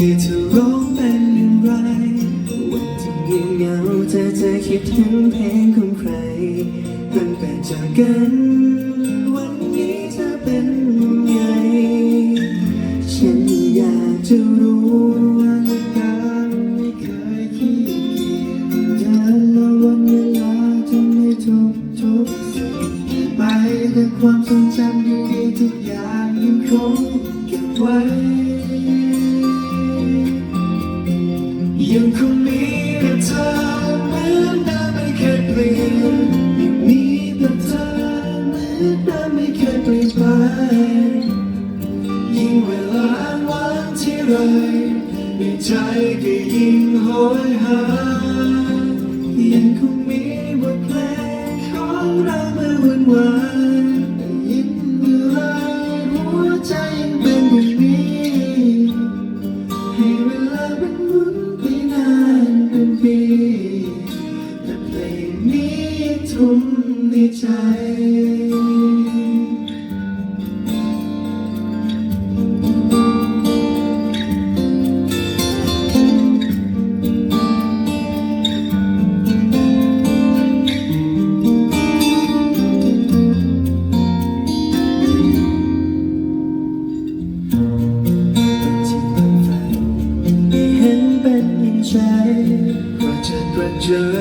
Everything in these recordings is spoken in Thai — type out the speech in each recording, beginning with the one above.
ที่เธอร้องเป็นอย่างไร วันที่เงียบเหงาเธอจะคิดถึงเพลงของใครตั้งแต่จากกัน วันนี้เธอเป็นไง ฉันอยากจะรู้ว่าการไม่เคยขี้เกียจเดินแวันเวลาทำให้ทุสิ่งไปแต่ความทรงจำดีๆทุกอย่างยังคง เหมือนเดิมไม่เคยเปลี่ยนไปยิ่งเวลาอ้ว้างที่ไรในใจก็ยิ่งโหยหา ยังคงมีบทเพลงของเราเมื่อวันวานได้ยินเมื่อไรหัวใจยังเป็นอย่างนี้ ให้เวลามันมุนไปนานเป็นปีแต่เพลงนี้ยังทุ่มในใจ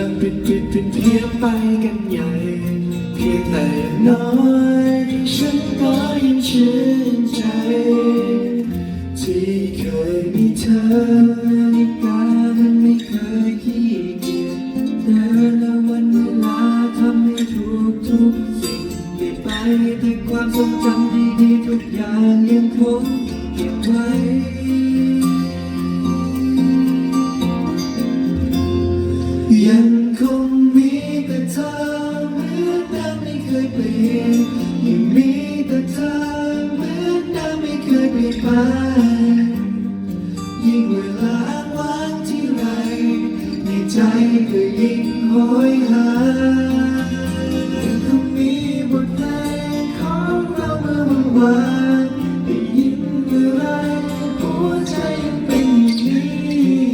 ระเจิงปิดปิดเป็นเพี้ยนไปกันใหญ่ เพียงแต่น้อย ฉันก็ยังชื่นใจ ที่เคยมีเธอในกามันไม่เคยขี้เกียจเดินและวันเวลาทำให้ทุกทุกสิ่งเปลี่ยนไปแต่ความทรงจำดีๆทุกอย่างยังคงเก็บไว้ยัง แต่เธอเหมือนเดิมไม่เคยเปลี่ยนไปยิ่งเวลาว้างที่ไร ในใจก็ยิ่งโหยหายังคงมีบทเพลงของเราเมื่อวันวานได้ยินเมื่อไรหัวใจยังเป็นอย่างนี้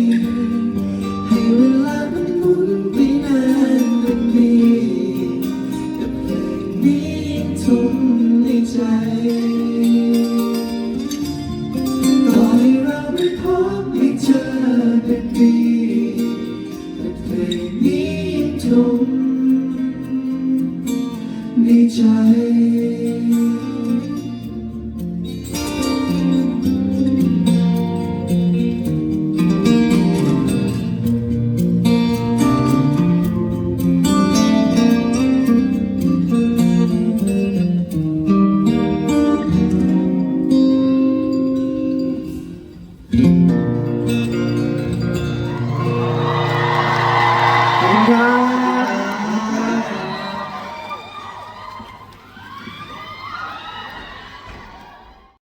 ให้เวลามันหมุนไปนานเป็นปีแต่เพลงนี้ยังทุ่ม ใจตอนที่เราไม่พบให้เจอเป็นปี